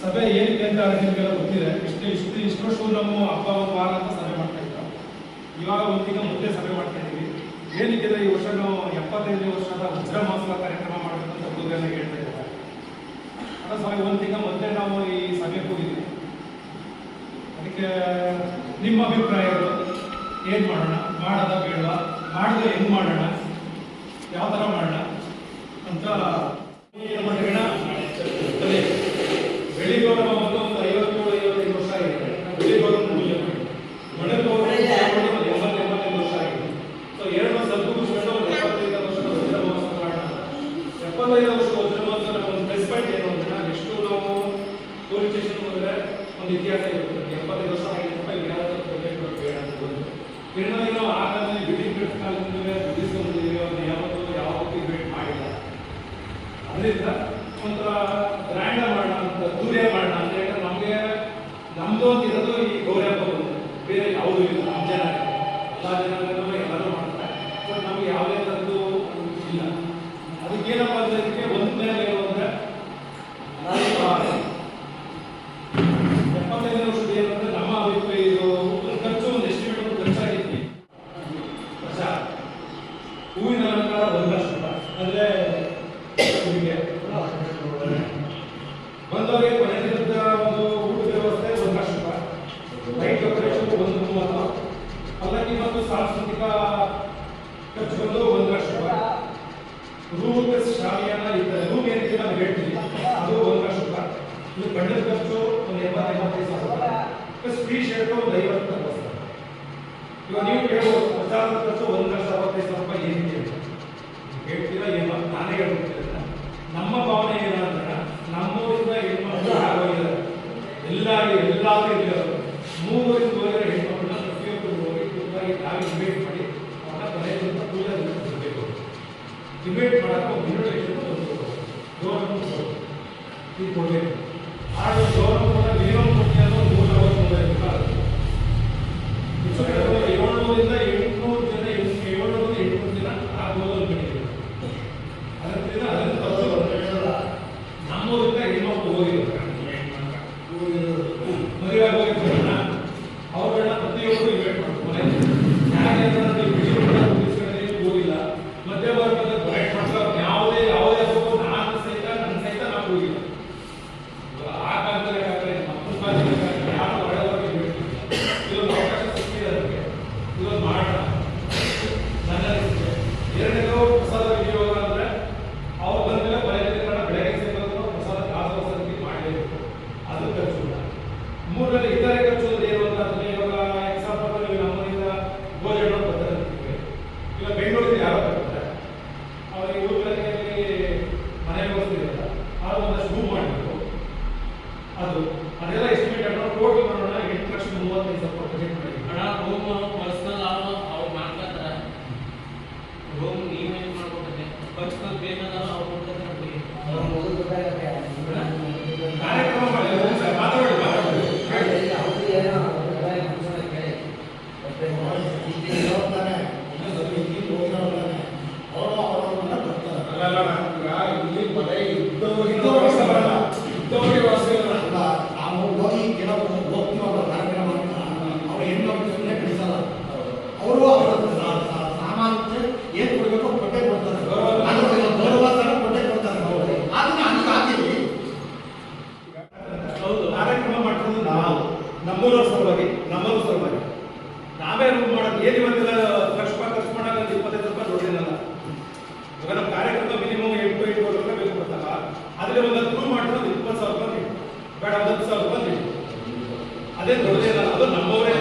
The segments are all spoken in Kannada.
ಸಭೆ ಏನಿದೆ ಅಂತ ನಿಮಗೆಲ್ಲ ಗೊತ್ತಿದೆ. ಇಷ್ಟು ಇಷ್ಟು ಇಷ್ಟು ವರ್ಷ ನಾವು ಹಬ್ಬ ವಾರ ಅಂತ ಸಭೆ ಮಾಡ್ತಾ ಇದ್ದ ಇವಾಗ ಒಂದಿನ ಮುಂದೆ ಸಭೆ ಮಾಡ್ತಾ ಇದ್ದೀವಿ. ಏನಕ್ಕೆ ಈ ವರ್ಷ ನಾವು ಎಪ್ಪತ್ತೈದನೇ ವರ್ಷದ ವಜ್ರ ಮಹೋತ್ಸವ ಕಾರ್ಯಕ್ರಮ ಮಾಡಬೇಕಂತ ಹುಡುಗರನ್ನ ಹೇಳ್ತಾ ಇದ್ದಾರೆ. ಅಲ್ಲ ಸ್ವಾಮಿ ಒಂದು ನಾವು ಈ ಸಭೆ ಕೂಗಿದ್ವಿ ಅದಕ್ಕೆ ನಿಮ್ಮ ಅಭಿಪ್ರಾಯಗಳು? ಏನು ಮಾಡೋಣ? ಮಾಡದ ಬೇಡ ಮಾಡಿದ್ರೆ ಏನು ಮಾಡೋಣ? ಯಾವ ಥರ ಮಾಡೋಣ? ಅಂತ ಏನು ಮಾಡೋಣ ಬೆಳಿಗ್ಗೆ ಮತ್ತು ಒಂದು ಐವತ್ತೈದು ವರ್ಷ ಆಗಿದೆ. ಬೆಳಿಗ್ಗೆ ಮೂಲ್ಯ ಮಣ್ಣು ವರ್ಷ ಆಗಿದೆ. ಸೊ ಎರಡು ವರ್ಷ ಎಪ್ಪತ್ತೈದು ವರ್ಷದ ಕಾರಣ ಎಪ್ಪತ್ತೈದು ವರ್ಷದ ಒಂದು ಪ್ಲಸ್ ಏನು ನಾವು ಪೊಲೀಸ್ ಸ್ಟೇಷನ್ ಒಂದು ಇತಿಹಾಸ ಇರುತ್ತೆ. ಎಪ್ಪತ್ತೈದು ವರ್ಷ ಆಗಿದೆ ಅಂತ ಬೇಡ ಅಂತ ರೂಪ ಶಾಲೆಯನ್ನ ಇದ್ದಾರೆ ರೂಮ್ ಏನಿದೆ ನಾನು ಹೇಳ್ತೀನಿ. ಅದು ಒಂದು ಲಕ್ಷ ರೂಪಾಯಿ ಇದು ಗಂಡದ ಖರ್ಚು ಒಂದು ಎಂಬತ್ತು ಎಂಬತ್ತೈದು ಸಾವಿರ ರೂಪಾಯಿ. ಪ್ಲಸ್ ಫ್ರೀ ಶರ್ಟ್ ಒಂದು ಐವತ್ತು ಸಾವಿರ ಇವಾಗ ನೀವು ಕೇಳಬಹುದು ಪ್ರಚಾರದ ಖರ್ಚು ಒಂದು ಲಕ್ಷ ಅರವತ್ತೈದು ಸಾವಿರ ರೂಪಾಯಿ ಏನು ಹೇಳ್ತೀರಾ ಏನು? ನಾನೇ ಹೇಳ್ತಿಲ್ಲ ನಮ್ಮ ಭಾವನೆ ಏನಂದ್ರೆ, ನಮ್ಮೂರಿಂದ ಹೆಣ್ಮಕ್ಳು ಆಗೋಗಿದ್ದಾರೆ ಎಲ್ಲ ಡಿಬೇಟ್ ಮಾಡೋಕ್ಕೆ ಒಂದು ಇನ್ವಿಟೇಷನ್ ಕೊಡಬೇಕು ಗೌರ್ಮೆಂಟ್ ಬೇಡ ಅದನ್ನು ಸ್ವಲ್ಪ ಅದೇ ದೊಡ್ಡದೇನಲ್ಲ ಅದು ನಮ್ಮವರೇ.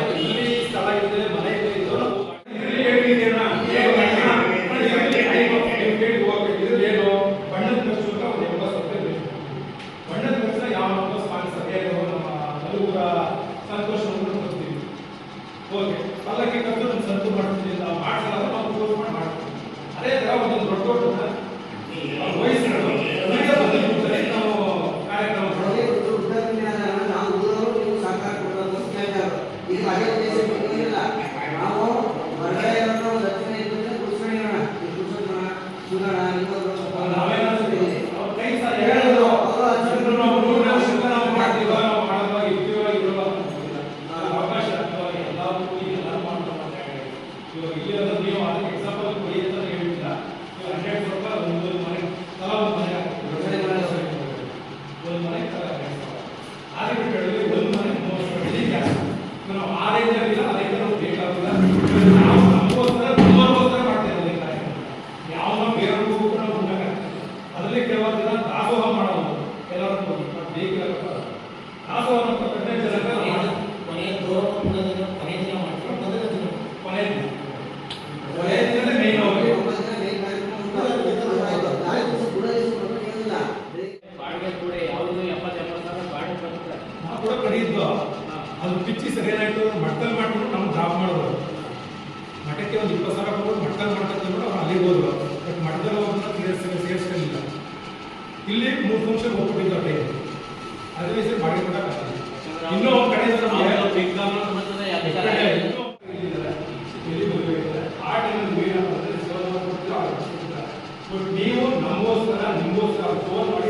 ಇಲ್ಲಿ ಮೂರು ಫಂಕ್ಷನ್ ಹೋಗ್ಬಿಟ್ಟಿದ್ದು ಅದೇ ರೀತಿ ಮಾಡಿ ಮಾಡಿಕೊಡಕ್ಕೆ ಇನ್ನೂ ಒಂದು ಕಡೆ ಆ ನೀವು ನಮಗೋಸ್ಕರ ನಿಮಗೋಸ್ಕರ ಫೋನ್ ಮಾಡಿ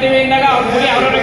ಮಾಡ್ತೀವಿ ಅಂದಾಗ ಅವ್ರ ಗುರಿ ಅವ್ರವ್ರ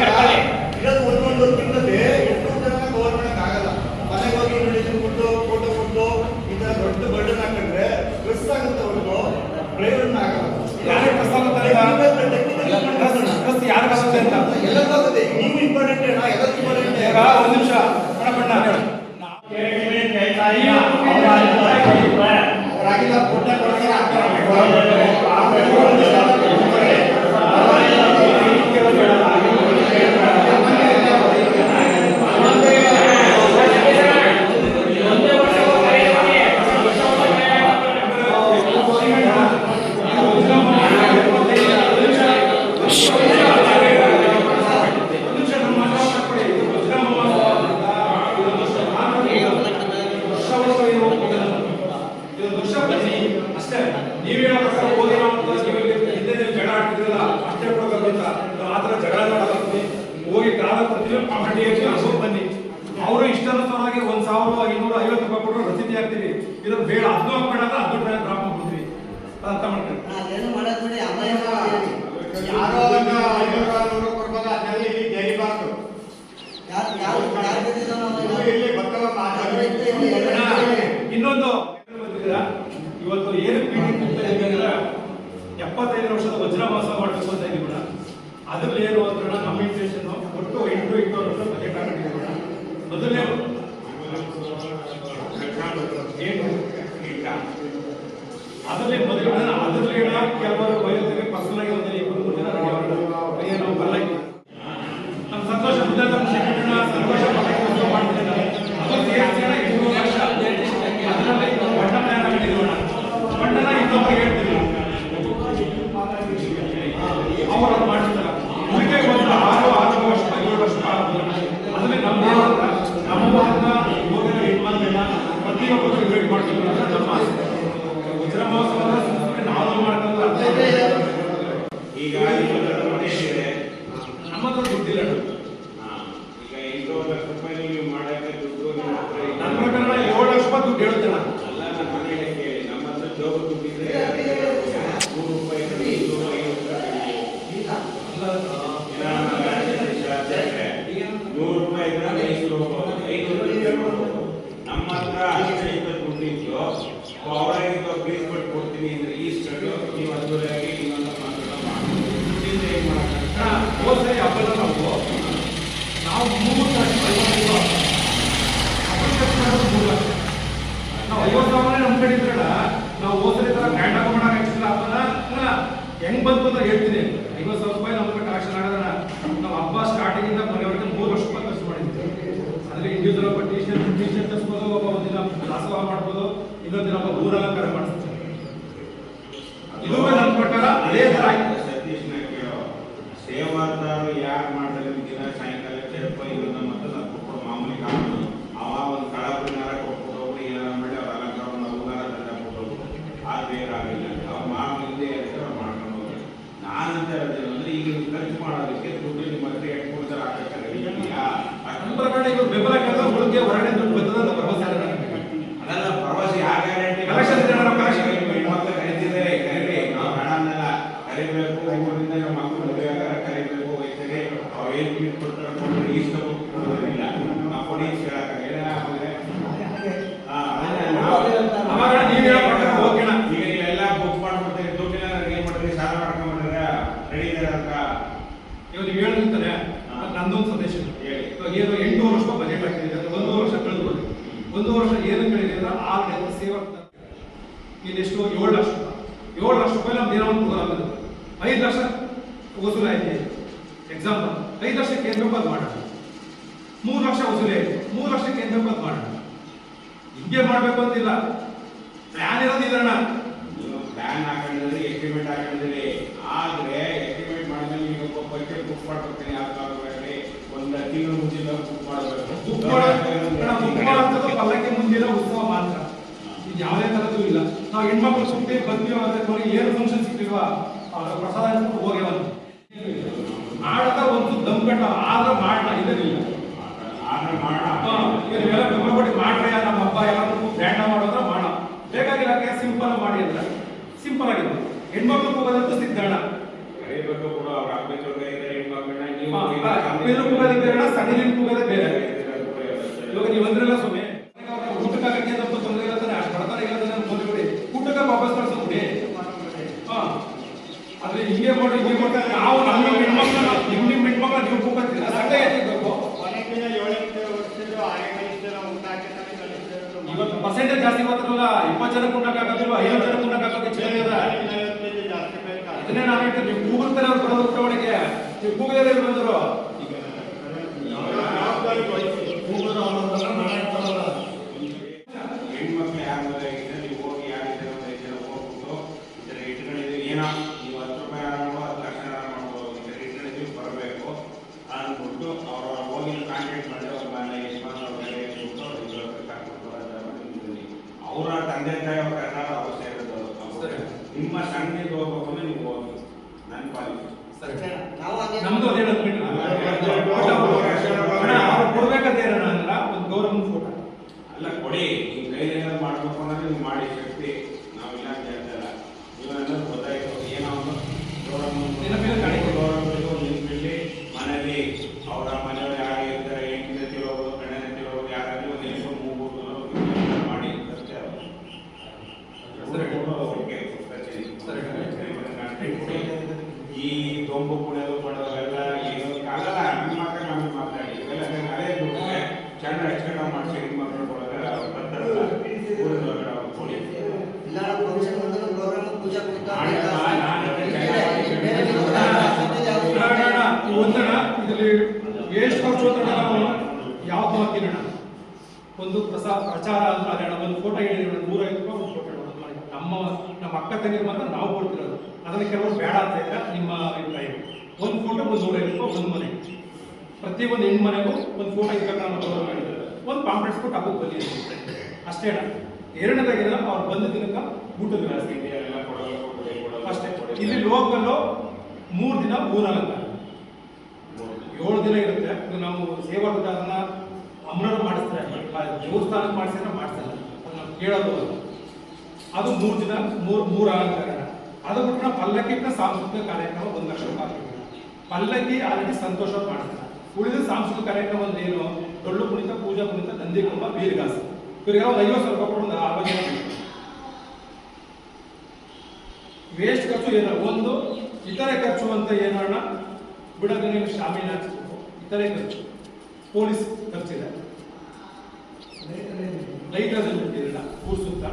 ಹತ್ರ ಐವತ್ತು ಕೊಟ್ಟಿದ್ಯೋ ಅವರಾಗಿ ಬೀಳ್ಕೊಟ್ಟು ಕೊಡ್ತೀನಿ ಅಂದ್ರೆ ಈ ಸ್ಟಡಿ ನೀವು ಅದ್ದೂರಿಯಾಗಿ ಇನ್ನೊಂದು ಆಗಲಿಲ್ಲ ಅವ್ರ ಅಂತ ಮಾಡ್ಕೊಂಡು ನಾನಂತ ಹೇಳ್ತೇನೆ, ಅಂದ್ರೆ ಈಗ ಖರ್ಚು ಮಾಡೋದಕ್ಕೆ ದುಡ್ಡು ನಿಮ್ಮ ಹತ್ರ ಎಟ್ಕೊಡ್ತಾರೆ ಆಗಕ್ಕೆ ಅಷ್ಟು ಬೆಂಬಲ ಕೆಲಸ ಹೊರಗೆ ಹೊರಗಡೆ ದುಡ್ಡು ಅಂತ ಭರವಸೆ ಮಾಡೋಣ ಮೂರು ಲಕ್ಷ ವಸೂಲಿ ಮೂರು ಲಕ್ಷಕ್ಕೆ ಎಂತ ಬೇಕು ಮಾಡೋಣ ಹಿಂಗೆ ಮಾಡಬೇಕು ಅಂತಿಲ್ಲ. ಪ್ಲಾನ್ ಇರೋದಿಲ್ಲ ಅಣ್ಣ. ಪ್ಲಾನ್ ಹಾಕೊಂಡಿದ್ರೆ ಎಸ್ಟಿಮೇಟ್ ಹಾಕೊಂಡಿದ್ರಿ ಆದ್ರೆ ಎಸ್ಟಿಮೇಟ್ ಮಾಡಿದ್ರೆ ನೀವು ಒಬ್ಬ ಬಜೆಟ್ ಬುಕ್ ಒಂದು ತಿಂಗಳು ಮುಂಚಿನ ಬುಕ್ ಮಾಡಬೇಕು. ಬುಕ್ ಮಾಡೋದು ಪಲ್ಲಕ್ಕೆ ಮುಂದಿನ ಉತ್ಸವ ಮಾತ್ರ. ಇದು ಯಾವುದೇ ತರದ್ದು ಇಲ್ಲ. ನಾವು ಹೆಣ್ಮಕ್ಳು ಸುಮ್ಮನೆ ಬಂದಿರೋ ಅಂದ್ರೆ ಏನು ಫಂಕ್ಷನ್ ಸಿಗ್ತಿಲ್ವಾ? ಪ್ರಸಾದ ಹೋಗ್ಯವಂತ ಮಾಡದ ಒಂದು ದಮ್ ಕಟ್ಟ ಆದ್ರೆ ಮಾಡೋಣ ಇಲ್ಲದಿಲ್ಲ ಆರ್ಡರ್ ಮಾಡ. ಇವೆಲ್ಲ ಬೆಂಬಲಪಟ್ಟು ಮಾಡ್ರೆ ನಮ್ಮ ಹಬ್ಬ ಎಲ್ಲರೂ ಬ್ಯಾಂಡ ಮಾಡೋದ್ರ ಮಾಡ. ಬೇಕಾಗಿಲ್ಲ ಸಿಂಪಲ್ ಮಾಡಿ ಅಂತ. ಸಿಂಪಲ್ ಆಗಿದೆ. ಹೆಣ್ಮಕ್ಳು ಹೋಗೋದಂತೂ ಸಿದ್ಧಾಣ ಕರಿಬೇಕು ಕೂಡ ಅವ್ರ ಅಪ್ಪನ ಹೆಣ್ಮಕ್ಳನ್ನ ನೀವು ಅಪ್ಪಿನ ಕೂಗೋದೇ ಬೇರೆ ಸಣ್ಣಿನ ಕೂಗೋದೇ ಬೇರೆ ಇವಾಗ ನೀವು ಅಂದ್ರಲ್ಲ ಸುಮ್ಮನೆ ಊಟಕ್ಕಾಗಕ್ಕೆ ತೊಂದರೆ ಅಷ್ಟು ಬಡತನ ಊಟಕ್ಕೆ ವಾಪಸ್ ಹಾ. ಆದ್ರೆ ಹಿಂಗೆ ಮಾಡಿ ಹಿಂಗೆ ಮಾಡ್ತಾರೆ ನಾವು ಜನಕ್ಕೆ ಉಣ್ಣಕ್ಕಾಗತ್ತಿಲ್ವಾ ಐವತ್ತು ಜನಕ್ಕೆ ಉಣ್ಣಕ್ಕಾಗತ್ತೆ ಚಿಕನ್ ಇದನ್ನೇ ನಾನು ಹೇಳ್ತೀನಿ ನೀವು ಕೂಗುತ್ತಾರೆ ಅವ್ರು ಬರೋದು ಊಟವಣಿಗೆ ನೀವು ಕೂಗದೇ ಬಂದರು ಜವಾಬ್ದಾರಿ ವಹಿಸಿ ಕೂಗುದು ಅನ್ನೋದನ್ನ ನಾಳೆ ಇರ್ತಾರಲ್ಲ. ಹೆಣ್ಮಕ್ಳು ಯಾರ ಮದುವೆ ಆಗಿದೆ ನೀವು ಹೋಗಿ ಯಾರಿದ್ದಾರೆ ಅಂತ ಐದು ಜನ ಹೋಗ್ಬಿಟ್ಟು ಈ ಥರ ಇಟ್ಕೊಂಡಿದ್ದೀವಿ ಏನೋ ನೀವು ಹತ್ತು ರೂಪಾಯಿ ಆರಾಮ ಹತ್ತು ಲಕ್ಷ ಆರಾಮ ಮಾಡ್ಬೋದು ಈ ಥರ ಇಟ್ಕೊಂಡಿದ್ದೀವಿ ಬರಬೇಕು ಅಂದ್ಬಿಟ್ಟು ಅವ್ರ ಹೋಗಿ ಕಾಂಟ್ಯಾಕ್ಟ್ ಮಾಡಿ ಅವ್ರ ಮನೆ ಯಜಮಾನ್ ಅವ್ರ ಮನೆ ಹೇಳ್ಬಿಟ್ಟು ಇದ್ರ ಕರ್ಕೊಂಡು ಬರೋದು ಅವರ ತಂದೆ ತಾಯಿ ಅವ್ರ ಕರ್ನಾಟಕ ಅವಶ್ಯ ಇರೋದು ಸರಿ. ನಿಮ್ಮ ಸಣ್ಣಿಗೆ ಹೋಗ್ಬೇಕು ಅಂದ್ರೆ ನೀವು ಹೋಗಿ ನನ್ನ ಪಾಲಿಸಿ ನಾವು ಹಂಗೆ ನಮ್ದು ಅದೇ ಅವ್ರು ಕೊಡ್ಬೇಕಂತ ಏನಲ್ಲ ಒಂದು ಗೌರವ ಫೋಟೋ. ಅಲ್ಲ ಕೊಡಿ. ನಿಮ್ಮ ಕೈಲಿ ಏನಾದ್ರು ಮಾಡ್ಬೇಕು ಅಂದ್ರೆ ನೀವು ಮಾಡಿ ಶಕ್ತಿ ನಾವಿಲ್ಲ ಅಂತ ಹೇಳ್ತಲ್ಲ ನೀವು ಅನ್ನೋದು ಗೊತ್ತಾಯ್ತು ಏನೋ ಒಂದು ನೆನಪಿನ ಕಾಣಿಕೆ. ಗೌರವ ನಿಂತ್ಬಿಟ್ಟು ಮನೇಲಿ ಅವರ ಮನೆಯವ್ರು ಯಾರು ಇರ್ತಾರೆ ಹೆಂಡತಿ ತಿರೋದು ಗಂಡನ ತಿರೋದು ಯಾರಾಗಲಿ ಒಂದು ನೆನಪು ಮೂಗು ಮಾಡಿ ಅಷ್ಟೇ ಅದು. ಸರಿ. ಓಕೆ, ಸರಿ. ಸರಿ. ಈ ದೊಂಬು ಕುಣಿಯೋದು ಪಡೋದೆಲ್ಲ ಏನು ಆಗಲ್ಲ ನಮ್ಮ ಮಾತ್ರ ನಮಗೆ ಮಾತಾಡಿ ಇವೆಲ್ಲ ಅದೇ ದುಡ್ಡಿಗೆ ಚಂದ ಹಚ್ಕೊಂಡು ಮಾಡಿಸಿ ಹೆಣ್ಮಕ್ಳು ಕೊಡೋದ್ರೆ ಅವ್ರು ಬರ್ತಾರಲ್ಲ ಊರಿನ ಹೊರಗಡೆ ಅವ್ರು ಕೊಡಿ ಇಲ್ಲ ಫಂಕ್ಷನ್ ಬಂದಾಗ ಪ್ರೋಗ್ರಾಮ್ ಪೂಜಾ ಕುರಿತ ನಾಳೆ ಬಾ, ನಾಳೆ ಒಂದಣ ಇದರಲ್ಲಿ ಎಷ್ಟು ಖರ್ಚು ಅಂತ ನಾವು ಯಾವ್ದು ಹಾಕಿರೋಣ ಒಂದು ಪ್ರಸಾದ ಪ್ರಚಾರ ಅಂತ ಅದೇ ಅಣ್ಣ, ಒಂದು ಫೋಟೋ ಹೇಳಿರೋಣ ನೂರೈವತ್ತು ರೂಪಾಯಿ ಒಂದು ಫೋಟೋ ನಮ್ಮ ನಮ್ಮ ಅಕ್ಕ ತಂಗಿರು ನಾವು ಕೊಡ್ತಿರೋದು. ಅದನ್ನು ಕೆಲವರು ಬೇಡ ಅಂತ ಇದ್ರೆ ನಿಮ್ಮ ಅಭಿಪ್ರಾಯ. ಒಂದು ಫೋಟೋ ಒಂದು ರೂಪಾಯಿ ಒಂದು ಮನೆ. ಪ್ರತಿ ಒಂದು ಹೆಣ್ಣು ಮನೆಗೂ ಒಂದು ಫೋಟೋ ಇರ್ಬೇಕು ಒಂದು ಪಾಂಪ್ಲೆಟ್ಸ್ ಕೊಟ್ಟು ಹಬ್ಬಕ್ಕೆ ಬಂದಿದೆ. ಅಷ್ಟೇ ಅಣ್ಣ ಎರಡನೇದಾಗಿದ್ರೆ ಅವ್ರು ಬಂದ ದಿನಕ್ಕೆ ಊಟದ ವ್ಯವಸ್ಥೆ ಇದೆ ಅಷ್ಟೇ. ಇಲ್ಲಿ ಲೋಕಲ್ಲು ಮೂರು ದಿನ ಊರಲ್ಲ ಏಳು ದಿನ ಇರುತ್ತೆ. ನಾವು ಸೇವಾ ಅದನ್ನ ಅಮರರು ಮಾಡಿಸ್ತಾರೆ. ದೇವಸ್ಥಾನಕ್ಕೆ ಮಾಡಿಸಿದ್ರೆ ಅದು ನಾವು ಕೇಳೋದು. ಅದು ಮೂರು ದಿನ ಮೂರು ಮೂರು ಅಲಂಕಾರ ಅದು ಬಿಟ್ಟು ಪಲ್ಲಕ್ಕಿನ ಸಾಂಸ್ಕೃತಿಕ ಕಾರ್ಯಕ್ರಮ ಒಂದು ಲಕ್ಷ ರೂಪಾಯಿ ಪಲ್ಲಕ್ಕಿ ಆಲ್ರೆಡಿ ಸಂತೋಷ ಮಾಡ್ತಾರೆ ಉಳಿದ ಸಾಂಸ್ಕೃತಿಕ ಕಾರ್ಯಕ್ರಮ ಅಂದ್ರೆ ಏನು ಡೊಳ್ಳು ಕುಣಿತ ಪೂಜಾ ಕುಣಿತ ನಂದಿ ಕುಂಭ ಬೀರ್ಗಾಸ. ಇವರಿಗೆ ಒಂದು ಐವತ್ತು ಸಾವಿರ ರೂಪಾಯಿ ಕೊಟ್ಟು ಒಂದು ಆರೋಗ್ಯ ವೇಸ್ಟ್ ಖರ್ಚು ಏನ? ಒಂದು ಇತರೆ ಖರ್ಚು ಅಂತ ಏನೋಣ ಬಿಡೋದು ನೀವು ಶಾಮೀಲ್ ಇತರೆ ಖರ್ಚು. ಪೊಲೀಸ್ ಖರ್ಚಿದೆ. ಲೈಟ್ ಅದನ್ನು ಬಿಟ್ಟಿರಲಿಲ್ಲ ಊರು ಸುತ್ತ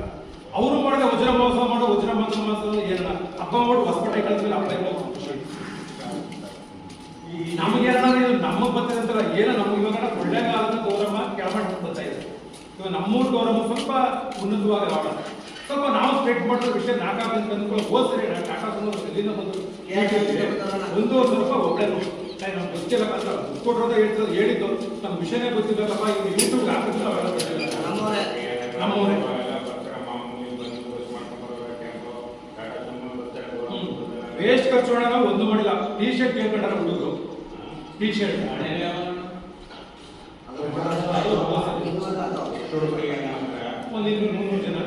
ಅವರು ಮಾಡಿದ ವಜ್ರ ಮಹೋತ್ಸವ ಮಾಡೋ ವಜ್ರ ಮಹೋತ್ಸವ ಏನಲ್ಲ? ಹಬ್ಬ ಮಾಡಿ ಹೊಸಪೇಟೆ ಕಳಿಸ್ಮೇಲೆ ಹಬ್ಬ ಎಲ್ಲ ಖುಷಿ ನಮಗೆ ಏನಾದ್ರು ನಮ್ಮ ಬರ್ತದೆ ಅಂತಲ್ಲ ಏನೋ ನಮ್ಗೆ ಇವಾಗ ಕೊಳ್ಳೇಗಾಲದ ಗೌರವ ಕೆಳಮಟ್ಟ ಬರ್ತಾ ಇದೆ ಇವಾಗ ನಮ್ಮೂರು ಗೌರವ ಸ್ವಲ್ಪ ಉನ್ನತವಾಗಿ ಆಡೋಣ ಸ್ವಲ್ಪ ನಾವು ಸ್ಪ್ರೆಡ್ ಮಾಡಿರೋ ವಿಷಯ ನಾಲ್ಕಾಗಂತ ಅಂದ್ಕೊಂಡು ಹೋದ ಸರಿ ಸುಮೋ ಇಲ್ಲಿಂದ ಬಂದು ಒಂದು ಸ್ವಲ್ಪ ಒಳ್ಳೆ ನಮ್ಗೆ ಅಂತ ಕೊಟ್ಟರೋದ ಹೇಳ್ತದೆ ಹೇಳಿದ್ದು. ನಮ್ಮ ವಿಷಯನೇ ಗೊತ್ತಿಲ್ಲಪ್ಪ ಇವ್ರು ಯೂಟ್ಯೂಬ್ ಹಾಕಿದ್ರೆ ನಮ್ಮವರೇ ನಮ್ಮವರೇ. ಎಲ್ಲ ಬರ್ತಾರೆ ಮಾಮೂಲಿ ಬಂದು ಊರಿಗೆ ಮಾಡ್ಕೊಂಡು ಬರ್ಬೇಕು ಟಾಟಾ ಸುಮ್ಮನೆ ಬರ್ತಾರೆ ವೇಸ್ಟ್ ಖರ್ಚು ಮಾಡೋಣ ಒಂದು ಮಾಡಿಲ್ಲ ಟೀ ಶರ್ಟ್ ಕೇಳ್ಕೊಂಡಾರ ಹುಡುಗರು? ಟಿ ಶರ್ಟ್ ಒಂದು ಇನ್ನೂರು ಮುನ್ನೂರು ಜನ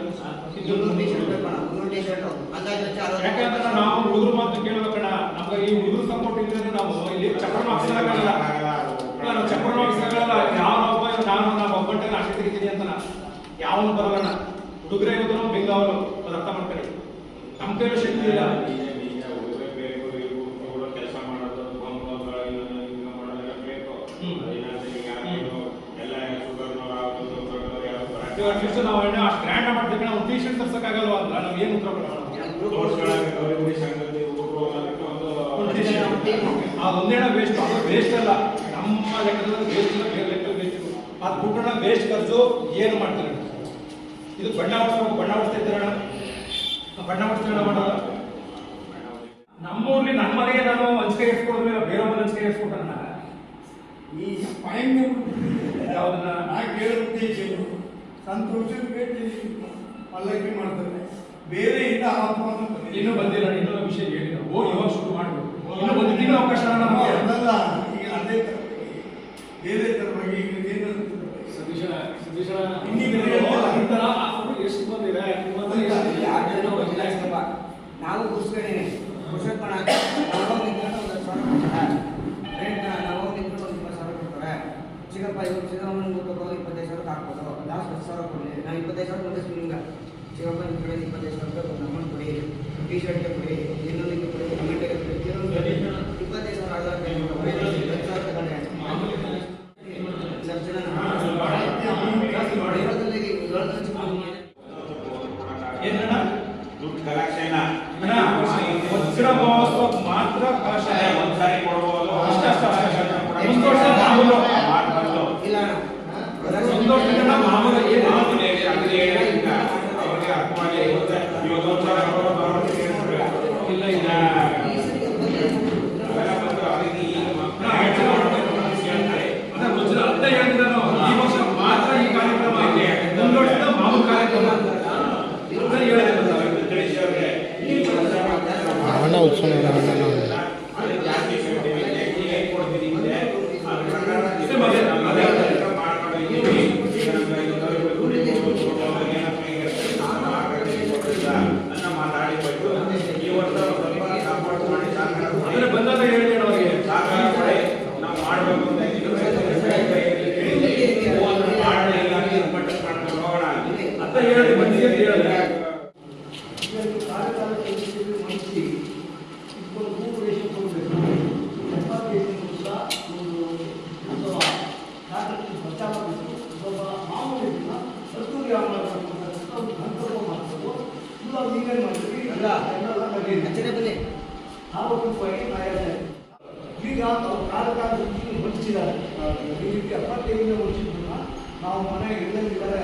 ಯಾಕಂದ್ರೆ ನಾವು ಹುಡುಗರು ಮಾತು ಕೇಳಬೇಕಣ್ಣ. ನಮ್ಗೆ ಈ ಹುಡುಗರು ಸಪೋರ್ಟ್ ಇದ್ರೆ ನಾವು ಇಲ್ಲಿ ಚಕ್ರ ಹಾಕ್ಸಕ್ಕಾಗಲ್ಲ ನಾವು ಚಕ್ರ ಹಾಕ್ಸಕ್ಕಾಗಲ್ಲ ಯಾವ ಒಬ್ಬ ನಾನು ನಮ್ಮ ಒಬ್ಬಂಟೆ ನಾಟಿ ತೆಗಿತೀನಿ ಅಂತ ಯಾವನು ಬರೋಣ ಹುಡುಗರೇ ಇರೋದು ಬೆಂಗಾವಲು. ಅದು ಅರ್ಥ ಮಾಡ್ಕೊಳ್ಳಿ. ನಮ್ಮ ಕೈಲೂ ಶಕ್ತಿ ಇಲ್ಲ ಕೆಲಸ ಮಾಡೋದು ಬಂಗೋಗಳು ಇದನ್ನ ಇದನ್ನ ಮಾಡೋದೆಲ್ಲ ಬೇಕು ಹ್ಮ್. ಅದೇನಾದ್ರೆ ಈಗ ಯಾರಿಗೂ ಎಲ್ಲ ಶುಗರ್ನವ್ರು ಆಗೋದು ದೊಡ್ಡವ್ರು ಯಾರು ಬರಕ್ಕೆ ಇವಾಗ ಅಟ್ಲೀಸ್ಟ್ ನಾವು ಎಣ್ಣೆ ಅಷ್ಟು ಗ್ರ್ಯಾಂಡ್ ಮಾಡ್ಬೇಕು ನಾವು ಟಿ ಶರ್ಟ್ ತರ್ಸಕ್ಕಾಗಲ್ವಾ? ಅಂತ ನಾವು ಏನು ಉತ್ತರ ಕೊಡೋಣ? ಟಿ ವೇಸ್ಟ್ ಅದು ವೇಸ್ಟ್ ಅಲ್ಲ. ನಮ್ಮ ಲೆಕ್ಕದಲ್ಲಿ ವೇಸ್ಟ್ ಇಲ್ಲ ಬೇರೆ ಲೆಕ್ಕದಲ್ಲಿ ವೇಸ್ಟ್ ಇಲ್ಲ. ಅದು ಬಿಟ್ಟರೆ ವೇಸ್ಟ್ ಖರ್ಚು ಏನು ಮಾಡ್ತಾರೆ? ಇದು ಬಣ್ಣ ಹೊಡ್ಸ್ಬೇಕು ಬಣ್ಣ ಹೊಡಿಸ್ತಾ ಅಣ್ಣ? ಬಣ್ಣ ಹೊಡಿಸ್ತೀರಣ್ಣ ಮಾಡೋಣ ನಮ್ಮೂರ್ಲಿ ನಮ್ಮನೆಗೆ ಮನೆಗೆ ನಾನು ಹಂಚಿಕೆ ಇಟ್ಕೊಂಡ್ರೆ ಬೇರೆ ಮನೆ ಹಂಚಿಕೆ ಇಟ್ಕೊಟ್ಟಣ್ಣ ಈ ಪಾಯಿಂಟ್ ಯಾವ್ದನ್ನ ನಾ ಕೇಳೋ ಉದ್ದೇಶ ಭೇಟಿ ಪಲ್ಲಕ್ಕಿ ಮಾಡ್ತಾರೆ. ಬೇರೆ ಇನ್ನು ಇನ್ನೂ ಬಂದಿಲ್ಲ ಇನ್ನೊಂದು ವಿಷಯ ಹೇಳಿಲ್ಲ. ಹೋಗಿ ಇವಾಗ ಶುರು ಮಾಡ್ಬೇಕು. ಇನ್ನೂ ಒಂದು ತಿಂಗಳ ಅವಕಾಶ ಅದಲ್ಲ ಈಗ ಅದೇ ತರ ಬೇರೆ ತರವಾಗಿ ಈಗ ಏನು ಸತೀಶ ಸತೀಶ ಇನ್ನಿತರ ಎಷ್ಟು ಬಂದಿದೆ ಕೂರ್ಸ್ಕೊಂಡ್ ನಾವು ನಿಂತ್ಕೊಂಡು ಒಂದು ಹತ್ತು ಸಾವಿರ ಕೊಡ್ತಾರೆ ರೇಟ್ ನಾವು ನಿಂತ್ಕೊಂಡು ಒಂದು ಇಪ್ಪತ್ತು ಸಾವಿರ ಕೊಡ್ತಾರೆ ಚಿಕ್ಕಪ್ಪ ಒಂದು ಸಿದ್ದರಾಮಯ್ಯ ಕೊಟ್ಟು ಇಪ್ಪತ್ತೈದು ಸಾವಿರಕ್ಕೆ ಹಾಕ್ಬೋದು. ಲಾಸ್ಟ್ ಹತ್ತು ಸಾವಿರ ಕೊಡಲಿ. ನಾನು ಇಪ್ಪತ್ತೈದು ಸಾವಿರ ಕೊಡ್ತೀನಿ ನಿಮ್ಗೆ ಶಿವಪ್ಪ ನಿಮ್ಮ ಕಡೆ ಇಪ್ಪತ್ತೈದು ಸಾವಿರ ರೂಪಾಯಿ ಅಮೌಂಟ್ ಕೊಡಿ. ಟಿ ಶರ್ಟ್ಗೆ ಕೊಡಿ. ಇನ್ನೊಂದಕ್ಕೆ ಕೊಡಿ ಕಮೆಂಟಿಗೆ ಕೊಡಿ. ಇಪ್ಪತ್ತೈದು ಸಾವಿರ ಆಧಾರ ಲಕ್ಷ ಜನ ಹೇಳೋದ್ರಲ್ಲಿ ಹೇಳೋದ್ರಲ್ಲಿ ಚಿಕ್ಕ ಏನಣ್ಣ ದುಡ್ಡು ಕಲೆಕ್ಷನ್ ಅಣ್ಣ ವಜ್ರ ಮಹೋತ್ಸವಕ್ಕೆ ಮಾತ್ರ ಕಲಾಶ ಒಂದ್ಸಾರಿ ಕೊಡ್ಬೋದು ಅಷ್ಟೇ, ಅಷ್ಟೇ, ಅಷ್ಟೇ, ಅಷ್ಟೇ. ಒಂದು ವರ್ಷ ಮಾಮೂಲು. ಮಾಡ್ಬಂದು. ಇಲ್ಲ ಅಣ್ಣ ಸಂತೋಷದಿಂದ ಮಾಮೂಲು ಏನು ಮಾಮೂಲಿ ಅಂಗಡಿ ಹೇಳಿದ್ದ ಅವ್ರಿಗೆ ಅರ್ಥವಾಗಿ ಇರುತ್ತೆ. ಇವತ್ತು ಒಂದ್ ಸಾವಿರ ಕೊಡೋದು ಅವ್ರಿಗೆ ಹೇಳ್ಬಿಡ್ಬೇಕು. ಇಲ್ಲ ಇಲ್ಲ ಅವೆಲ್ಲ ಬಂದು ಅವರಿಗೆ ಈಗ ಮಕ್ಕಳು ಹೇಳ್ತಾರೆ, ಹೇಳ್ತಾರೆ. ಅದೇ ವಜ್ರ ಅಂತ ಹೇಳಿದ್ರೆ ಈ ವರ್ಷ ಮಾತ್ರ ಈ ಕಾರ್ಯಕ್ರಮ ಇದೆ ಒಂದು ವರ್ಷದ ಮಾಮೂಲು ಕಾರ್ಯಕ್ರಮ ಅಂತ ಹೇಳಿದೆ ಅವ್ರಿಗೆ ತಿಳಿಸಿ ಅವ್ರಿಗೆ ಈ ವರ್ಷ ಅಣ್ಣ ಉತ್ಸವ ಅದು ಜಾಸ್ತಿ ಕೊಡ್ತೀವಿ. ಈಗ ಏನ್ ಕೊಡ್ತೀವಿ ಅಂದ್ರೆ ಅದ್ರ ಪ್ರಕಾರ ಸೇಮ್ ಅದೇ, ಅದೇ, ಅದೇ. ಮಾಡ್ಕೊಂಡು ಇದ್ದೀವಿ. ಈಗ ನಮ್ಗೆ ಐನೂರು ರೂಪಾಯಿ ದುಡ್ಡು ಕೊಡ್ಬೋದು, ಏನಪ್ಪ ಈಗ ಮಾರ್ಕೆಟಿಂಗ್ ಕೊಡ್ತಿಲ್ಲ. ನನ್ನ ಮಾತಾಡಿ ಬಿಟ್ಟು ಈ ವರ್ಷ ಒಂದ್ ಸ್ವಲ್ಪ ಸಪೋರ್ಟ್ ಮಾಡಿ ಸಹಕಾರ ಕೊಡಿ. ಅಂದ್ರೆ ಬಂದಾಗ ಹೇಳಿ ಅವರಿಗೆ ಸಹಕಾರ ಕೊಡಿ. ನಾವು ಮಾಡ್ಬೇಕು ಅಂತ ಇದ್ದೀವಿ. ಮೂವತ್ತು ಮಾಡಲಿಲ್ಲ ಅಂದ್ರೆ ಮಟ್ಟ ಮಾಡ್ಕೊಂಡು ಹೋಗೋಣ ಅಂತ ಹೇಳಿ ಬಂದಿದೆ ಅಂತ ಹೇಳಿದ್ರೆ ಇವತ್ತು ಕಾರ್ಯಕ್ರಮ ಸಮಿತಿಯಲ್ಲಿ ಮಂತ್ರಿ ಇಬ್ಬರು ಮೂರು ವೇಷ ಕೊಡಬೇಕು ಎಪ್ಪತ್ತೈದು ದಿವಸ ಒಂದು ಅಥವಾ ಕಾರ್ಯಕ್ರಮ ಪ್ರಚಾರ ಮಾಡಬೇಕು ಸ್ವಲ್ಪ ಮಾಮೂಲಿ ದಿನ ಅದ್ದೂರಿ ಮಾಡಬೇಕು ಅಂತ ಒಂದು ಸಂಕಲ್ಪ ಮಾಡಬೇಕು ಇವಾಗ ನೀವೇನು ಮಾಡ್ತೀವಿ ಅಲ್ಲ. ಎಲ್ಲ ಕರೀರಿ. ಅಚ್ಚನೆ ಬನ್ನಿ ಆರೋಗ್ಯ ರೂಪಾಯಿ ನ್ಯಾಯಾಲಯ ಈಗ ನಾವು ಕಾರ್ಯಕ್ರಮ ಸಮಿತಿಯನ್ನು ಹೊಂಚಿದ್ದಾರೆ ಈ ರೀತಿ ಎಪ್ಪತ್ತೈದನೇ ವರ್ಷದನ್ನ ನಾವು ಮನೆಗೆ ಎಲ್ಲರಿದ್ದಾರೆ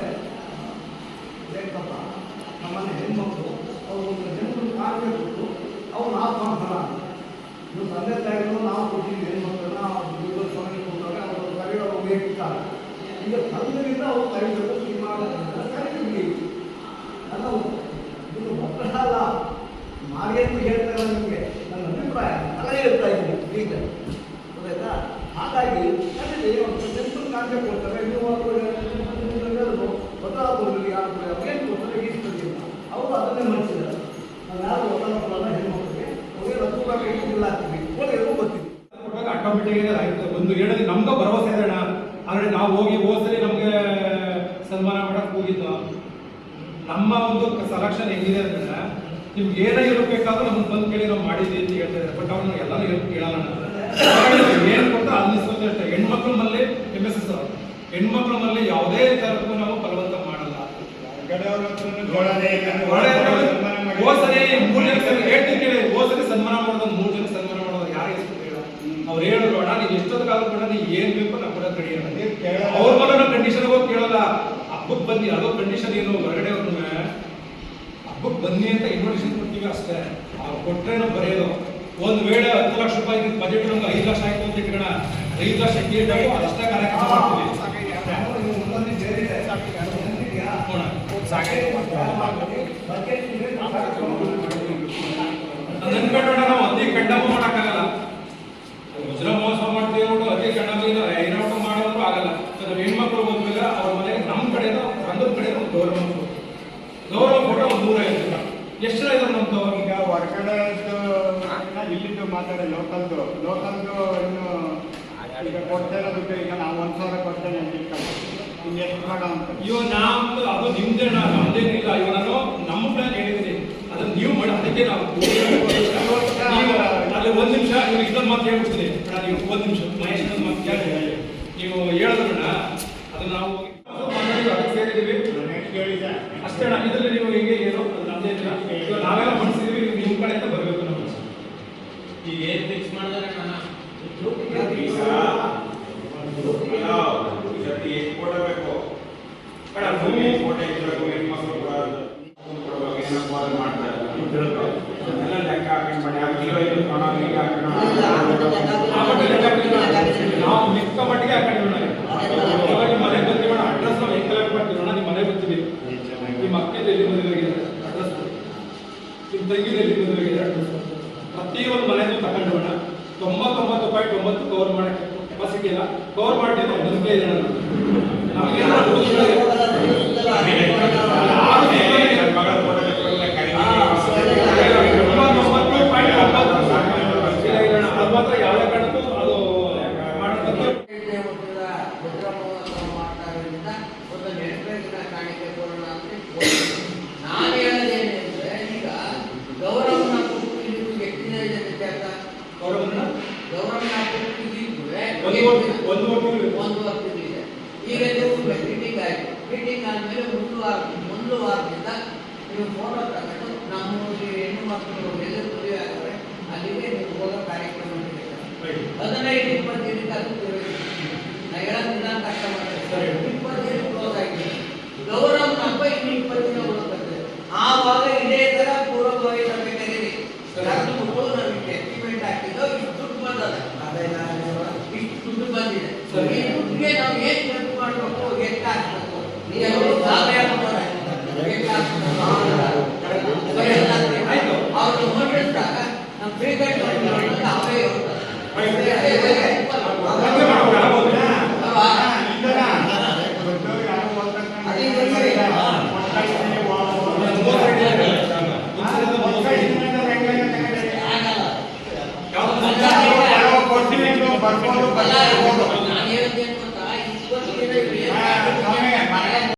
ಲೇಖಪ್ಪ ನಮ್ಮನೆ ಹೆಣ್ಮಕ್ಳು ಅವರು ಒಂದು ಹೆಣ್ಣು ಕಾರ್ಯ ಕೊಟ್ಟು ಅವ್ರು ಆತ್ಮಹರ ಇವ್ರು ತಂದೆ ತಾಯಿಗಳು ನಾವು ಕೊಟ್ಟಿದ್ದೀವಿ ಹೆಣ್ಮಕ್ಳನ್ನ ಇವರು ಸಮಯ ಕೊಟ್ಟಾಗ ಅವರು ವೈಯಕ್ತಿಕ ಈಗ ತಂದರಿಂದ ಅವ್ರು ಕರೀಬೇಕು ತೀರ್ಮಾನ ಕರೀತೀವಿ ಅಲ್ಲ ಇದು ಒತ್ತಡ ಅಲ್ಲ ಅಂತ ಹೇಳ್ತಾರೆ ನಿಮಗೆ? ನನ್ನ ಅಭಿಪ್ರಾಯ ಅಲ್ಲ ಹೇಳ್ತಾ ಇದ್ದೀನಿ, ಈಗ. ಗೊತ್ತಾಯ್ತಾ? ಹಾಗಾಗಿ ಅಲ್ಲಿ ಒಂದು ಸೆಂಟ್ರಲ್ ಕಾರ್ಯ ಕೊಡ್ತಾರೆ ನೀವು ಕೊಡಲಿ ಯಾರು ಅವ್ರೇನು ಕೊಡ್ತಾರೆ ಈಸ್ಕೊಳ್ತಿಲ್ಲ ಅವರು ಅದನ್ನೇ ಮಾಡ್ತಿದ್ದಾರೆ ನಾವು ಯಾರು ಕೊಡಲ್ಲ ಹೆಣ್ಮಕ್ಳಿಗೆ ಅವ್ರಿಗೆ ರೂಪಾಯಿ ಇಲ್ಲ ಆಗ್ತೀವಿ ಹೋಗಿ ಕೊಟ್ಟಾಗ ಆಟೋಮೆಟಿಕ್ ಆಗಿ ಒಂದು ಹೇಳೋದು ನಮ್ಗೆ ಭರವಸೆ ಅಣ್ಣ. ಆದ್ರೆ ನಾವು ಹೋಗಿ ಹೋದ್ಸರಿ ನಮಗೆ ಸನ್ಮಾನ ಮಾಡಕ್ಕೆ ಹೋಗಿದ್ದು ನಮ್ಮ ಒಂದು ಸೆಲೆಕ್ಷನ್ ಹೆಂಗಿದೆ ಅಂದ್ರೆ ನಿಮ್ಗೆ ಏನೇ ಇರಬೇಕಾದ್ರೂ ನಮ್ಗೆ ಬಂದು ಕೇಳಿ ನಾವು ಮಾಡಿದ್ವಿ ಅಂತ ಹೇಳ್ತಾ ಇದ್ದಾರೆ. ಬಟ್ ಅವ್ರನ್ನ ಎಲ್ಲರೂ ಹೇಳಿ ಕೇಳಲ್ಲ ಏನು ಕೊಟ್ಟು ಕೊಟ್ಟ ಇಸ್ಕೊತಾ ಇರ್ತಾರೆ ಹೆಣ್ಮಕ್ಳ ಮೇಲೆ ಎಂ ಎಸ್ ಎಸ್ ಹೆಣ್ಮಕ್ಳ ಮೇಲೆ ಯಾವುದೇ ತರಕ್ಕೂ ನಾವು ಫಲವಂತ ಮಾಡಲ್ಲ. ಹೋದ್ಸರಿ ಮೂರು ಜನ ಹೇಳ್ತೀನಿ ಕೇಳಿ ಹೋದ್ಸರಿ ಸನ್ಮಾನ ಮಾಡೋದು ಮೂರು ಜನ ಸನ್ಮಾನ ಮಾಡೋದು ಯಾರು ಇಷ್ಟ ಹೇಳ ಅವ್ರು ಹೇಳಿದ್ರು ಅಣ್ಣ ನೀವು ಕಾಲ ಕೂಡ ನೀವು ಏನ್ ಬೇಕು ಅವ್ರ ಮೇಲೆ ಕಂಡೀಷನ್ ಹೋಗಿ ಕೇಳಲ್ಲ. ಹಬ್ಬಕ್ಕೆ ಬನ್ನಿ ಅದೋ ಕಂಡೀಷನ್ ಏನು ಹೊರಗಡೆ ಅವ್ರನ್ನ ಹಬ್ಬಕ್ಕೆ ಬನ್ನಿ ಅಂತ ಇನ್ವಿಟೇಷನ್ ಕೊಡ್ತೀವಿ ಅಷ್ಟೇ. ಅವ್ರು ಕೊಟ್ರೆ ನಾವು ಬರೆಯೋದು. ಒಂದ್ ವೇಳೆ ಹತ್ತು ಲಕ್ಷ ರೂಪಾಯಿ ಬಜೆಟ್ ನಮ್ಗೆ ಐದು ಲಕ್ಷ ಆಯ್ತು ಅಂತ ಇಟ್ಕೋಣ ಐದು ಲಕ್ಷ ಕೇಳಿ ಅಷ್ಟೇ ಕಾರ್ಯಕ್ರಮ ಮಾಡ್ತೀವಿ. ಒಂದೊಂದು ಬೇರೆ ನಾವು ಬಂದಿದ್ಯಾ? ನೋಡೋಣ. ಬಕೆಟ್ ಇದೆ, ಕಾರ್ಯಕ್ರಮ ಮಾಡ್ತೀವಿ. ಅದು ಅನ್ಕೊಂಡ್ರೆ ನಾವು ಅತಿ ಕಂಡಮ ಮಾಡಕ್ಕಾಗಲ್ಲ ವಜ್ರ ಮಹೋತ್ಸವ ಮಾಡ್ತೀವಿ ನೋಡು ಅತಿ ಕಂಡಮ ಇದು ಐನಾಟ ಮಾಡೋದು ಆಗಲ್ಲ ಅದು ಹೆಣ್ಮಕ್ಳು ಬಂದ್ಮೇಲೆ ಅವ್ರ ಮನೆಗೆ ನಮ್ಮ ಕಡೆಯಿಂದ ಸಂಘದ ಕಡೆಯಿಂದ ಒಂದು ಗೌರವ ಕೊಡ್ತೀವಿ. ಗೌರವ ಕೊಟ್ರೆ ಒಂದು ನೂರ ಐವತ್ತು ರೂಪಾಯಿ ಎಷ್ಟು ಜನ ಇದಾರೆ ನಮ್ದು ಈಗ ಹೊರಗಡೆ ಇಲ್ಲಿದ್ದು ಮಾತಾಡಿ ಲೋಕಲ್ದು ಲೋಕಲ್ದು ಇನ್ನು ಈಗ ಕೊಡ್ತಾ ಇರೋದಕ್ಕೆ ಈಗ ನಾವು ಒಂದು ಸಾವಿರ ಕೊಡ್ತೇನೆ ಇನ್ನು ಎಷ್ಟು ಮಾಡ ಅಂತ. ಇವಾಗ ನಾವು ಅದು ನಿಮ್ದೇ ನಮ್ದೇನಿಲ್ಲ. ಇವಾಗ ನಾನು ನಮ್ಮ ಪ್ಲಾನ್ ಹೇಳಿದ್ದೀನಿ. ಅದನ್ನ ನೀವು ಮಾಡಿ ಅದಕ್ಕೆ ನಾವು ನೀವು ಅಲ್ಲಿ ಒಂದು ನಿಮಿಷ ನೀವು ಇದನ್ನ ಮಾತು ಹೇಳ್ಬಿಡ್ತೀನಿ. ಅಣ್ಣ, ನೀವು ಒಂದ್ ನಿಮಿಷ ಮಹೇಶ್ ಮಾತು ಕೇಳಿ. ನೀವು ಹೇಳಿದ್ರಣ್ಣ ಅದು ನಾವು ಅದಕ್ಕೆ ಸೇರಿದ್ದೀವಿ ಅಷ್ಟೇ ಅಣ್ಣ ಇದರಲ್ಲಿ ನೀವು ಹೆಂಗೆ ಏನು ಇವಾಗ ನಾವೆಲ್ಲ ಮನ್ಸಿದೀವಿ ನೀವು ನಿಮ್ಮ ಕಡೆಯಿಂದ ಬರಬೇಕು ನಾವು. ಈಗ ಏನ್ ಫಿಕ್ಸ್ ಮಾಡಿದಾರೆ ಅಣ್ಣ ತಂಗಿಯಲ್ಲಿ ಮದುವೆಗೆ ಅಡ್ರೆಸ್ ನಿಮ್ಮ ತಂಗಿಯಲ್ಲಿ ಮದುವೆಗೆ ಅಡ್ರೆಸ್ ಪ್ರತಿಯೊಂದು ಮನೆಯೂ ತಗೊಂಡೋಣ ತೊಂಬತ್ತೊಂಬತ್ತು ಪಾಯಿಂಟ್ ಒಂಬತ್ತು ಕವರ್ ಮಾಡಕ್ಕೆ ಕೆಪಾಸಿಟಿ ಇಲ್ಲ. ಕವರ್ ಮಾಡ್ತಿದ್ದೆ ನಂಬಿಕೆ ಇದೆ ನಮಗೆ ಇಪ್ಪತ್ತು ದಿನಕ್ಕೆ ಅದು ನಾ ಹೇಳೋದು ನಿಧಾನ ಕಷ್ಟ ಮಾಡ್ತಾರೆ ಇಪ್ಪತ್ತು